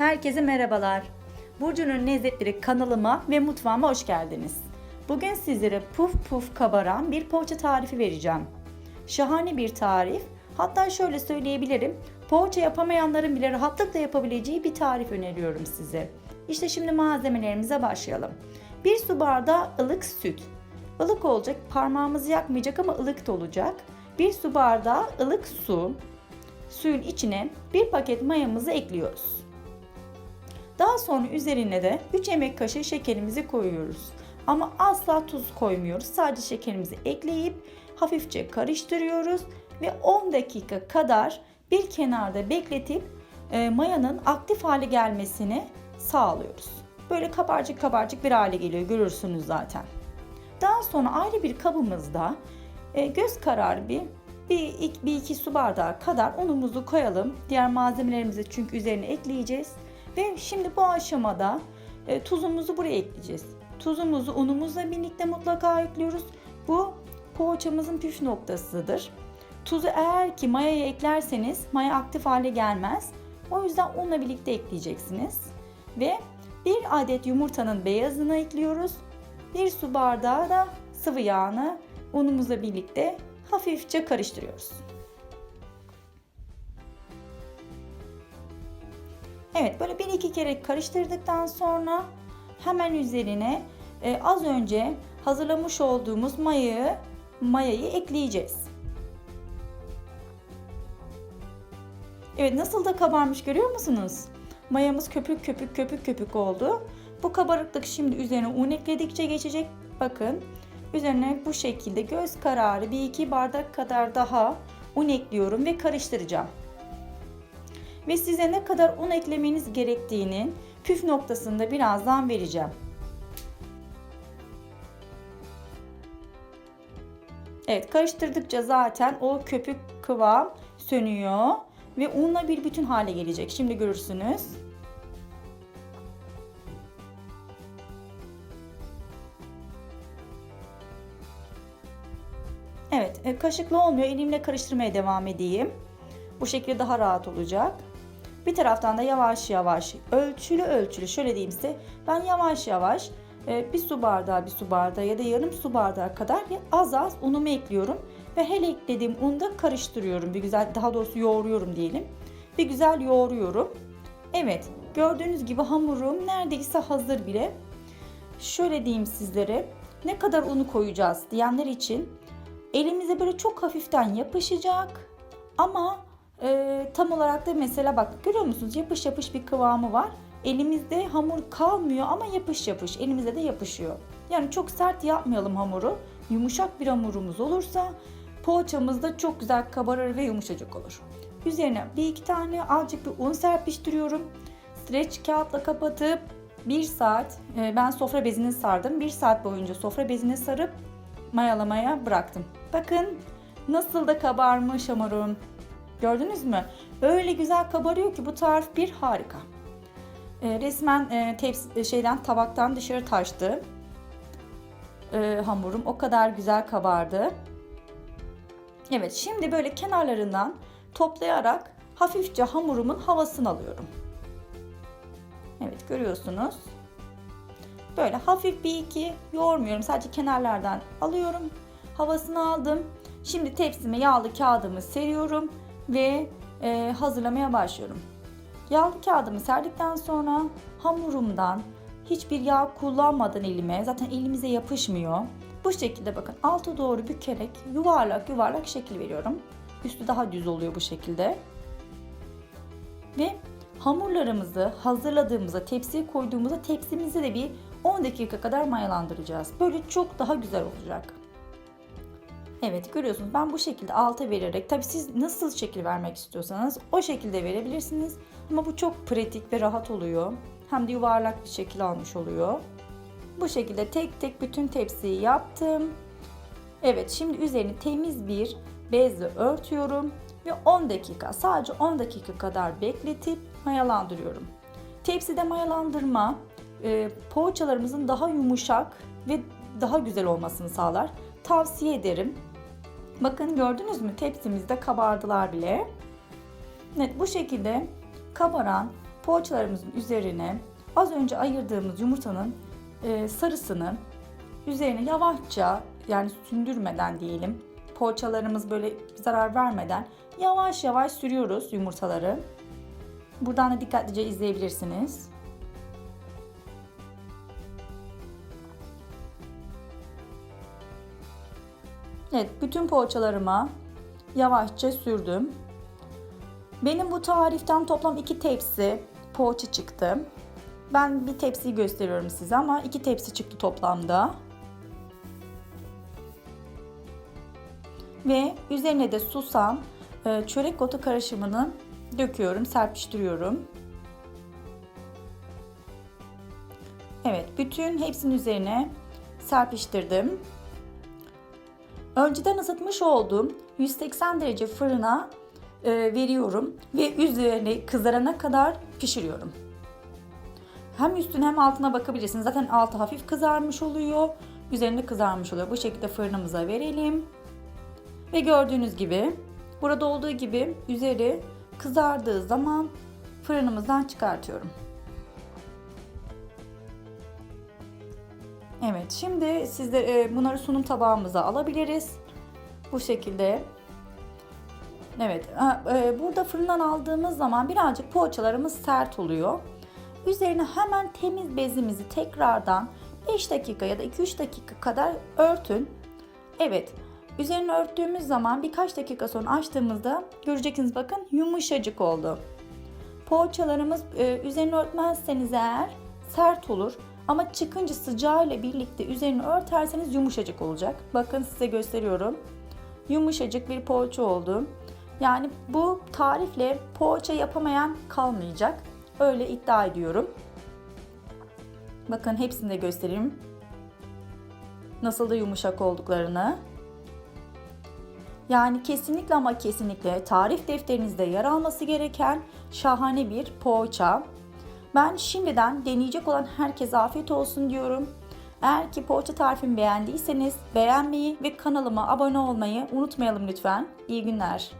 Herkese merhabalar. Burcu'nun lezzetleri kanalıma ve mutfağıma hoş geldiniz. Bugün sizlere puf puf kabaran bir poğaça tarifi vereceğim. Şahane bir tarif. Hatta şöyle söyleyebilirim. Poğaça yapamayanların bile rahatlıkla yapabileceği bir tarif öneriyorum size. İşte şimdi malzemelerimize başlayalım. 1 su bardağı ılık süt. Ilık olacak, parmağımızı yakmayacak ama ılık da olacak. 1 su bardağı ılık su. Suyun içine bir paket mayamızı ekliyoruz. Daha sonra üzerine de 3 yemek kaşığı şekerimizi koyuyoruz. Ama asla tuz koymuyoruz. Sadece şekerimizi ekleyip hafifçe karıştırıyoruz ve 10 dakika kadar bir kenarda bekletip e, mayanın aktif hale gelmesini sağlıyoruz. Böyle kabarcık kabarcık bir hale geliyor görürsünüz zaten. Daha sonra ayrı bir kabımızda e, göz kararı bir bir, bir iki su bardağı kadar unumuzu koyalım. Diğer malzemelerimizi çünkü üzerine ekleyeceğiz. Ve şimdi bu aşamada e, tuzumuzu buraya ekleyeceğiz. Tuzumuzu unumuzla birlikte mutlaka ekliyoruz. Bu poğaçamızın püf noktasıdır. Tuzu eğer ki mayaya eklerseniz maya aktif hale gelmez. O yüzden unla birlikte ekleyeceksiniz. Ve bir adet yumurtanın beyazını ekliyoruz. Bir su bardağı da sıvı yağını unumuzla birlikte hafifçe karıştırıyoruz. Evet böyle bir iki kere karıştırdıktan sonra hemen üzerine e, az önce hazırlamış olduğumuz mayayı mayayı ekleyeceğiz. Evet nasıl da kabarmış görüyor musunuz? Mayamız köpük köpük köpük köpük oldu. Bu kabarıklık şimdi üzerine un ekledikçe geçecek. Bakın üzerine bu şekilde göz kararı bir iki bardak kadar daha un ekliyorum ve karıştıracağım ve size ne kadar un eklemeniz gerektiğinin püf noktasında birazdan vereceğim. Evet karıştırdıkça zaten o köpük kıvam sönüyor ve unla bir bütün hale gelecek. Şimdi görürsünüz. Evet e, kaşıkla olmuyor elimle karıştırmaya devam edeyim. Bu şekilde daha rahat olacak. Bir taraftan da yavaş yavaş ölçülü ölçülü şöyle diyeyim size ben yavaş yavaş e, bir su bardağı bir su bardağı ya da yarım su bardağı kadar az az unumu ekliyorum ve her eklediğim unu da karıştırıyorum. Bir güzel daha doğrusu yoğuruyorum diyelim. Bir güzel yoğuruyorum. Evet gördüğünüz gibi hamurum neredeyse hazır bile. Şöyle diyeyim sizlere ne kadar unu koyacağız diyenler için elimize böyle çok hafiften yapışacak ama e, tam olarak da mesela bak görüyor musunuz yapış yapış bir kıvamı var. Elimizde hamur kalmıyor ama yapış yapış elimize de yapışıyor. Yani çok sert yapmayalım hamuru. Yumuşak bir hamurumuz olursa poğaçamız da çok güzel kabarır ve yumuşacık olur. Üzerine bir iki tane azıcık bir un serpiştiriyorum. Streç kağıtla kapatıp bir saat e, ben sofra bezini sardım. Bir saat boyunca sofra bezini sarıp mayalamaya bıraktım. Bakın nasıl da kabarmış hamurum. Gördünüz mü? Öyle güzel kabarıyor ki bu tarif bir harika. E, resmen e, tepsi, şeyden tabaktan dışarı taştı. E, hamurum o kadar güzel kabardı. Evet şimdi böyle kenarlarından toplayarak hafifçe hamurumun havasını alıyorum. Evet görüyorsunuz. Böyle hafif bir iki yoğurmuyorum. Sadece kenarlardan alıyorum. Havasını aldım. Şimdi tepsime yağlı kağıdımı seriyorum ve e, hazırlamaya başlıyorum. Yağlı kağıdımı serdikten sonra hamurumdan hiçbir yağ kullanmadan elime zaten elimize yapışmıyor. Bu şekilde bakın alta doğru bükerek yuvarlak yuvarlak şekil veriyorum. Üstü daha düz oluyor bu şekilde. Ve hamurlarımızı hazırladığımızda tepsiye koyduğumuzda tepsimizi de bir 10 dakika kadar mayalandıracağız. Böyle çok daha güzel olacak. Evet görüyorsunuz ben bu şekilde alta vererek tabi siz nasıl şekil vermek istiyorsanız o şekilde verebilirsiniz. Ama bu çok pratik ve rahat oluyor. Hem de yuvarlak bir şekil almış oluyor. Bu şekilde tek tek bütün tepsiyi yaptım. Evet şimdi üzerini temiz bir bezle örtüyorum ve 10 dakika sadece 10 dakika kadar bekletip mayalandırıyorum. Tepside mayalandırma e, poğaçalarımızın daha yumuşak ve daha güzel olmasını sağlar. Tavsiye ederim. Bakın gördünüz mü tepsimizde kabardılar bile. Evet bu şekilde kabaran poğaçalarımızın üzerine az önce ayırdığımız yumurtanın e, sarısını üzerine yavaşça yani sündürmeden diyelim poğaçalarımız böyle zarar vermeden yavaş yavaş sürüyoruz yumurtaları. Buradan da dikkatlice izleyebilirsiniz. Evet, bütün poğaçalarıma yavaşça sürdüm. Benim bu tariften toplam iki tepsi poğaça çıktı. Ben bir tepsiyi gösteriyorum size ama iki tepsi çıktı toplamda. Ve üzerine de susam, e, çörek otu karışımını döküyorum, serpiştiriyorum. Evet, bütün hepsinin üzerine serpiştirdim. Önceden ısıtmış olduğum 180 derece fırına e, veriyorum ve üzerine kızarana kadar pişiriyorum. Hem üstüne hem altına bakabilirsiniz. Zaten altı hafif kızarmış oluyor. Üzerinde kızarmış oluyor. Bu şekilde fırınımıza verelim. Ve gördüğünüz gibi burada olduğu gibi üzeri kızardığı zaman fırınımızdan çıkartıyorum. Evet şimdi sizde e, bunları sunum tabağımıza alabiliriz. Bu şekilde. Evet e, burada fırından aldığımız zaman birazcık poğaçalarımız sert oluyor. Üzerine hemen temiz bezimizi tekrardan 5 dakika ya da 2-3 dakika kadar örtün. Evet Üzerini örttüğümüz zaman birkaç dakika sonra açtığımızda göreceksiniz bakın yumuşacık oldu. Poğaçalarımız e, üzerini örtmezseniz eğer sert olur. Ama çıkınca sıcağıyla birlikte üzerini örterseniz yumuşacık olacak. Bakın size gösteriyorum. Yumuşacık bir poğaça oldu. Yani bu tarifle poğaça yapamayan kalmayacak. Öyle iddia ediyorum. Bakın hepsini de göstereyim. Nasıl da yumuşak olduklarını. Yani kesinlikle ama kesinlikle tarif defterinizde yer alması gereken şahane bir poğaça. Ben şimdiden deneyecek olan herkese afiyet olsun diyorum. Eğer ki poğaça tarifimi beğendiyseniz beğenmeyi ve kanalıma abone olmayı unutmayalım lütfen. İyi günler.